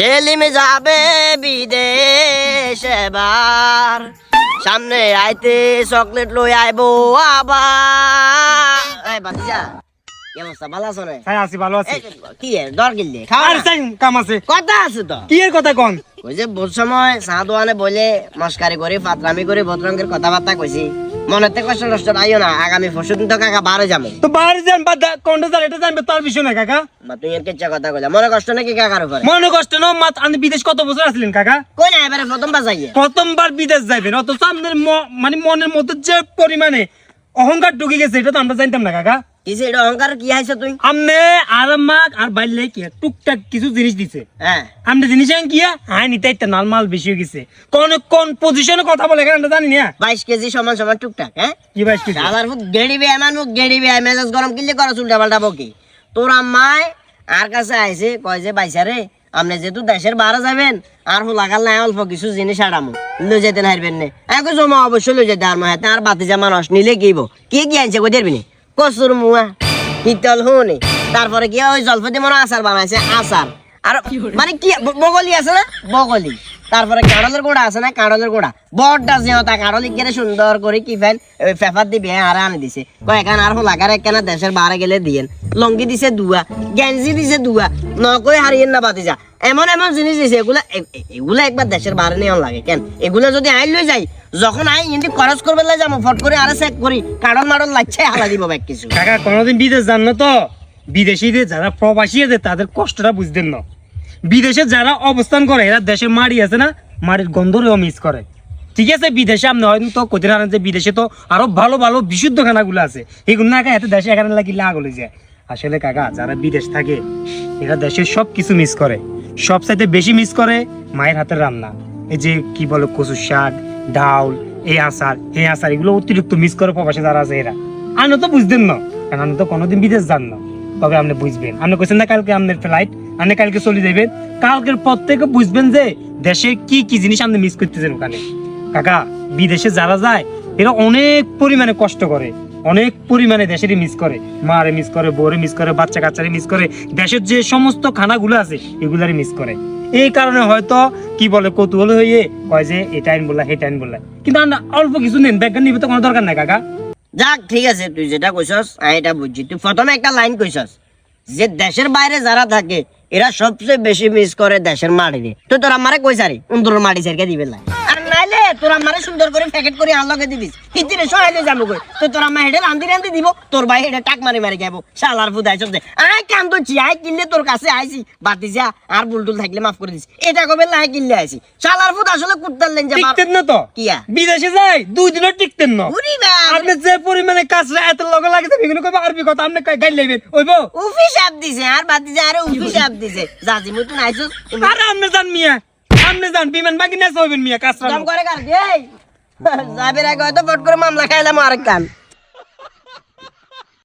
সেলিম যাবে বিদেশ এবার। সামনে আইতে চকলেট লই আইবো আবার। হ্যাঁ কথা আছে তো। কি কথা কোন? ওই যে বহুত সময় চা দোয়ানে বলে মস্কারি করে ফাতরামি করে ভদ্রঙ্গের কথাবার্তা কইছি। মনেতে কষ্ট নষ্ট না আগামী পরশু দিন তো কাকা বারে যাব। তো বারে যান বা কোনটা যান এটা জানবে তার বিষয় না কাকা। মা তুই এর কেচ্ছা কথা কইলা। মনে কষ্ট নাকি কাকার উপরে? মনে কষ্ট না মাত আমি বিদেশ কত বছর আসলেন কাকা? কই না এবারে প্রথম যাইয়ে। প্রথমবার বিদেশ যাইবেন অত আপনার ম- মানে মনের মধ্যে যে পরিমাণে অহংকার ঢুকে গেছে এটা তো আমরা জানতাম না কাকা। কিসে এটা অহংকার? কি তুই আমনে আর মাক আর বাইলে কি টুকটাক কিছু জিনিস দিছে। হ্যাঁ। আমনে জিনিস আন কি হ্যাঁ? নিতে একটা নাল মাল বেশি হয়ে গেছে। কোন কোন পজিশনে কথা বলে কেন আমরা জানি না। বাইশ কেজি সমান সমান টুকটাক হ্যাঁ? কি বাইশ কি আবার ফুট গেড়িবে এমন মুখ গেড়িবে মেজাজ গরম কিনলে করো উল্টা পাল্টা বকি। তোর আম্মায় আর কাছে আইছে কয় যে আপনি যেহেতু দেশের বাইরে যাবেন আর লাগাল নাই অল্প কিছু জিনিস আড়ামু। লই যেতে হারবেন নে। একো জমা অবশ্যই লই যেতে আর মাহাতে আর বাতি জামা নষ্ট নিলে কি? কি কি আনছে কই দেরবিনি কসুর মুয়া, পিতল হুনি তারপরে কি ওই জলপতি মনে হয় আচার বানাইছে আচার আর মানে কি, বগলি আছে না? বগলি। তারপরে কাঁড়লের গোড়া আছে না? কাঁড়লের গোড়া। বড়টা যেটা কাঁড়ল গেলে সুন্দর করে কি ওই পেপার দিবে আর আনে দিছে। কয়, এখান আর লাগার একখানা দেশের বাইরে গেলে দিয়েন। লঙ্গি দিছে দুয়া, গেঞ্জি দিছে দুয়া নকই হারিয়েন না বাতি যা এমন এমন জিনিস দিছে, এগুলা এগুলা একবার দেশের বাইরে নিয়ে লাগে, কেন? এগুলা যদি আইন লই যাই, যখন আই কিন্তু খরচ করবে লাই যাব, ফট করে আরে চেক করি, কাড়ল মাড়ল লাগছে, হালা দিব ব্যাগ কিছু। কাকা, কোনোদিন বিদেশ যান না তো? বিদেশিদের, যারা প্রবাসী আছে, তাদের কষ্টটা বুঝতেন না। বিদেশে যারা অবস্থান করে, এরা দেশের মাড়ি আছে না, মাড়ির গন্ধরেও মিস করে। ঠিক আছে, বিদেশে আপনি হয়তো কইতে পারেন যে বিদেশে তো আরও ভালো ভালো, বিশুদ্ধ খানাগুলো আছে। এগুলো না এত দেশে এখানে লাগিলে আগলে যায় আসলে কাকা, যারা বিদেশ থাকে, এরা দেশের সব কিছু মিস করে। সব সাইতে বেশি মিস করে মায়ের হাতের রান্না। এই যে, কি বলে কচু শাক, ডাউল, এই আচার এই আচার, এগুলো অতিরিক্ত মিস করে প্রবাসে যারা আছে এরা। আনো তো বুঝতেন না, কারণ আমি তো কোনোদিন বিদেশ যান না। তবে আপনি বুঝবেন। আপনি কইছেন না কালকে আপনার ফ্লাইট আপনি কালকে চলে যাবেন কালকের পর থেকে বুঝবেন যে দেশে কি কি জিনিস আপনি মিস করতেছেন ওখানে। কাকা, বিদেশে যারা যায়, এরা অনেক পরিমাণে কষ্ট করে। অনেক পরিমাণে দেশেরই মিস করে। মারে মিস করে, বউরে মিস করে, বাচ্চা কাচ্চারে মিস করে। দেশের যে সমস্ত খানাগুলো আছে, এগুলারই মিস করে। এই কারণে হয়তো, কি বলে, কৌতূহল হয়ে কয় যে, এটা আইন বললা, সেটা আইন বললা। কিন্তু অল্প কিছু নেন ব্যাগ নিবে তো কোনো দরকার নাই, কাকা। যাক, ঠিক আছে, তুই যেটা কইছস, আমি এটা বুঝছি। তুই প্রথমে একটা লাইন কইছস, যে দেশের বাইরে যারা থাকে এরা সবচেয়ে বেশি মিস করে দেশের মাটিতে। তো তোরা মারে কই সারি উন্দুর মাটি সেরকে দিবে না। তোর আমারে সুন্দর করে প্যাকেট করে আনলকে দিবিস হিতিরে সহাইলে যাব কই তুই তোর আমা হেডে রান্ধি রান্ধি দিব। তোর ভাই হেডে টাক মারি মারি খাব শালার ফুদাই সব দে আয় কাম তো চিয়াই কিনলে তোর কাছে আইছি। বাতি যা আর বুলটুল থাকলে মাফ করে দিস। এটা কবে লাই কিনলে আইছি? শালার ফুদ আসলে কুত্তার লেন যা টিকতেন না তো? কিয়া? বিদেশে যাই দুই দিনও টিকতেন না। উরি বাপ আপনি যে পরিমাণে কাজটা এত লগে লাগছে এগুলো কবে আরবি কথা? আপনি গাইড লাইবেন। ওইবো উফি সাপ দিছে আর বাতি যা আরে উফি সাপ দিছে। জাজি মতন আইছো আরে আপনি মিয়া আপনি যান, বিমান বাকি না হইবেন মিয়া কাজটা কাম করে যাবে আগে হয়তো ফট করে মামলা খাইলাম আরেক কান